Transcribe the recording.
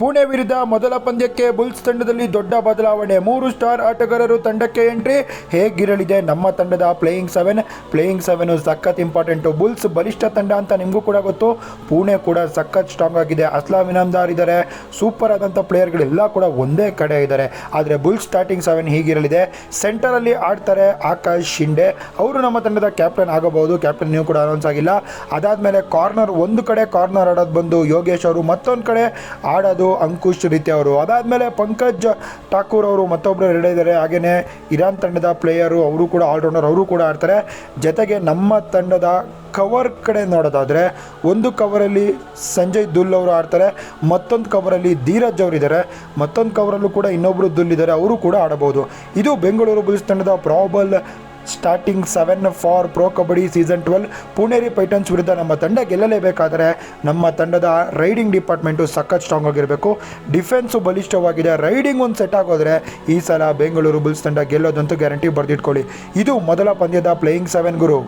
ಪುಣೆ ವಿರುದ್ಧ ಮೊದಲ ಪಂದ್ಯಕ್ಕೆ ಬುಲ್ಸ್ ತಂಡದಲ್ಲಿ ದೊಡ್ಡ ಬದಲಾವಣೆ. ಮೂರು ಸ್ಟಾರ್ ಆಟಗಾರರು ತಂಡಕ್ಕೆ ಎಂಟ್ರಿ. ಹೇಗಿರಲಿದೆ ನಮ್ಮ ತಂಡದ ಪ್ಲೇಯಿಂಗ್ ಸೆವೆನ್? ಪ್ಲೇಯಿಂಗ್ ಸೆವೆನ್ ಸಖತ್ ಇಂಪಾರ್ಟೆಂಟು. ಬುಲ್ಸ್ ಬಲಿಷ್ಠ ತಂಡ ಅಂತ ನಿಮಗೂ ಕೂಡ ಗೊತ್ತು. ಪುಣೆ ಕೂಡ ಸಖತ್ ಸ್ಟ್ರಾಂಗ್ ಆಗಿದೆ. ಅಸ್ಲಾಂ ಇನಾಮ್ದಾರ್ ಇದ್ದಾರೆ ಸೂಪರ್ ಆದಂಥ ಪ್ಲೇಯರ್ಗಳೆಲ್ಲ ಕೂಡ ಒಂದೇ ಕಡೆ ಇದ್ದಾರೆ ಆದರೆ ಬುಲ್ಸ್ ಸ್ಟಾರ್ಟಿಂಗ್ ಸೆವೆನ್ ಹೀಗಿರಲಿದೆ. ಸೆಂಟರಲ್ಲಿ ಆಡ್ತಾರೆ ಆಕಾಶ್ ಶಿಂಡೆ. ಅವರು ನಮ್ಮ ತಂಡದ ಕ್ಯಾಪ್ಟನ್ ಆಗಬಹುದು. ಕ್ಯಾಪ್ಟನ್ ನೀವು ಕೂಡ ಅನೌನ್ಸ್ ಆಗಿಲ್ಲ. ಅದಾದಮೇಲೆ ಕಾರ್ನರ್ ಒಂದು ಕಡೆ ಕಾರ್ನರ್ ಆಡೋದು ಬಂದು ಯೋಗೇಶ್ ಅವರು ಮತ್ತೊಂದು ಕಡೆ ಆಡೋದು ಅಂಕುಶ್ ರೀತಿ ಅವರು. ಅದಾದಮೇಲೆ ಪಂಕಜ್ ಠಾಕೂರ್ ಅವರು ಮತ್ತೊಬ್ಬರು ಇದ್ದಾರೆ ಹಾಗೆಯೇ ಇರಾನ್ ತಂಡದ ಪ್ಲೇಯರು ಅವರು ಕೂಡ ಆಲ್ರೌಂಡರ್ ಅವರು ಕೂಡ ಆಡ್ತಾರೆ. ಜೊತೆಗೆ ನಮ್ಮ ತಂಡದ ಕವರ್ ಕಡೆ ನೋಡೋದಾದರೆ, ಒಂದು ಕವರಲ್ಲಿ ಸಂಜಯ್ ದುಲ್ ಅವರು ಆಡ್ತಾರೆ, ಮತ್ತೊಂದು ಕವರಲ್ಲಿ ಧೀರಜ್ ಅವರು ಇದ್ದಾರೆ ಮತ್ತೊಂದು ಕವರಲ್ಲೂ ಕೂಡ ಇನ್ನೊಬ್ಬರು ದುಲ್ ಇದ್ದಾರೆ ಅವರು ಕೂಡ ಆಡಬಹುದು. ಇದು ಬೆಂಗಳೂರು ಬುಲ್ಸ್ ತಂಡದ probable starting seven for pro kabaddi season twelve Puneri Paltans ವಿರುದ್ಧ ನಮ್ಮ ತಂಡ ಗೆಲ್ಲಲೇಬೇಕಾದರೆ ನಮ್ಮ ತಂಡದ ರೈಡಿಂಗ್ ಡಿಪಾರ್ಟ್ಮೆಂಟು ಸಖತ್ ಸ್ಟ್ರಾಂಗ್ ಆಗಿರಬೇಕು. ಡಿಫೆನ್ಸು ಬಲಿಷ್ಠವಾಗಿದೆ. ರೈಡಿಂಗ್ ಒಂದು ಸೆಟ್ ಆಗೋದ್ರೆ ಈ ಸಲ ಬೆಂಗಳೂರು ಬುಲ್ಸ್ ತಂಡ ಗೆಲ್ಲೋದಂತೂ ಗ್ಯಾರಂಟಿ ಬರೆದಿಟ್ಕೊಳ್ಳಿ. ಇದು ಮೊದಲ ಪಂದ್ಯದ ಪ್ಲೇಯಿಂಗ್ ಸೆವೆನ್ ಗುರು.